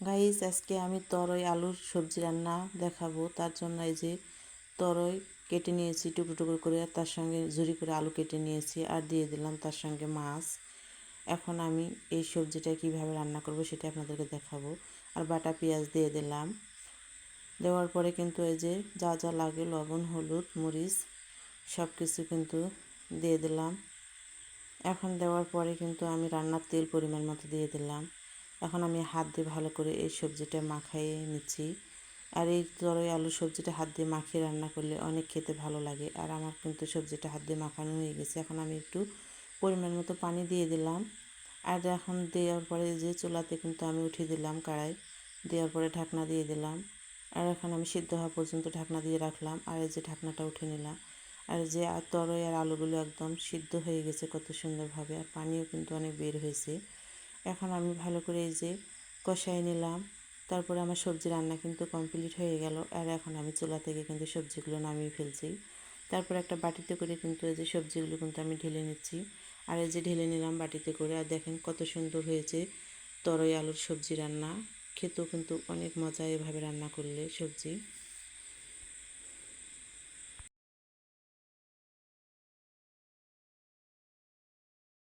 Guys, আজকে আমি তরই আলুর সবজি রান্না দেখাবো। তার জন্য এই যে তরই কেটে নিয়েছি, টুকরো টুকরো করে তার সঙ্গে ঝুরি করে আলু কেটে নিয়েছি আর দিয়ে দিলাম তার সঙ্গে মাছ। এখন আমি এই সবজিটা কীভাবে রান্না করব সেটা আপনাদেরকে দেখাবো। আর বাটা পেঁয়াজ দিয়ে দিলাম। দেওয়ার পরে কিন্তু এই যে যা যা লাগে, লবণ, হলুদ, মরিচ সব কিছু কিন্তু দিয়ে দিলাম। এখন দেওয়ার পরে কিন্তু আমি রান্নার তেল পরিমাণ মতো দিয়ে দিলাম। এখন আমি হাত দিয়ে ভালো করে এই সবজিটা মাখাইয়ে নিচ্ছি। আর এই তরই আলু সবজিটা হাত দিয়ে মাখিয়ে রান্না করলে অনেক খেতে ভালো লাগে। আর আমার কিন্তু সবজিটা হাত দিয়ে মাখানো হয়ে গেছে। এখন আমি একটু পরিমাণ মতো পানি দিয়ে দিলাম। আর এখন দেওয়ার পরে যে চুলাতে কিন্তু আমি উঠিয়ে দিলাম কড়াই, দেওয়ার পরে ঢাকনা দিয়ে দিলাম। আর এখন আমি সিদ্ধ হওয়া পর্যন্ত ঢাকনা দিয়ে রাখলাম। আর এই যে ঢাকনাটা উঠে নিলাম। আর যে তরই আর আলুগুলো একদম সিদ্ধ হয়ে গেছে কত সুন্দরভাবে। আর পানিও কিন্তু অনেক বের হয়েছে। এখন আমি ভালো করে এই যে কষাই নিলাম। তারপরে আমার সবজি রান্না কিন্তু কমপ্লিট হয়ে গেল। আর এখন আমি চুলা থেকে কিন্তু সবজিগুলো নামিয়ে ফেলছি। তারপর একটা বাটিতে করে কিন্তু এই যে সবজিগুলো কিন্তু আমি ঢেলে নিচ্ছি। আর এই যে ঢেলে নিলাম বাটিতে করে, আর দেখেন কত সুন্দর হয়েছে তরই আলুর সবজি রান্না। খেতেও কিন্তু অনেক মজা এভাবে রান্না করলে সবজি।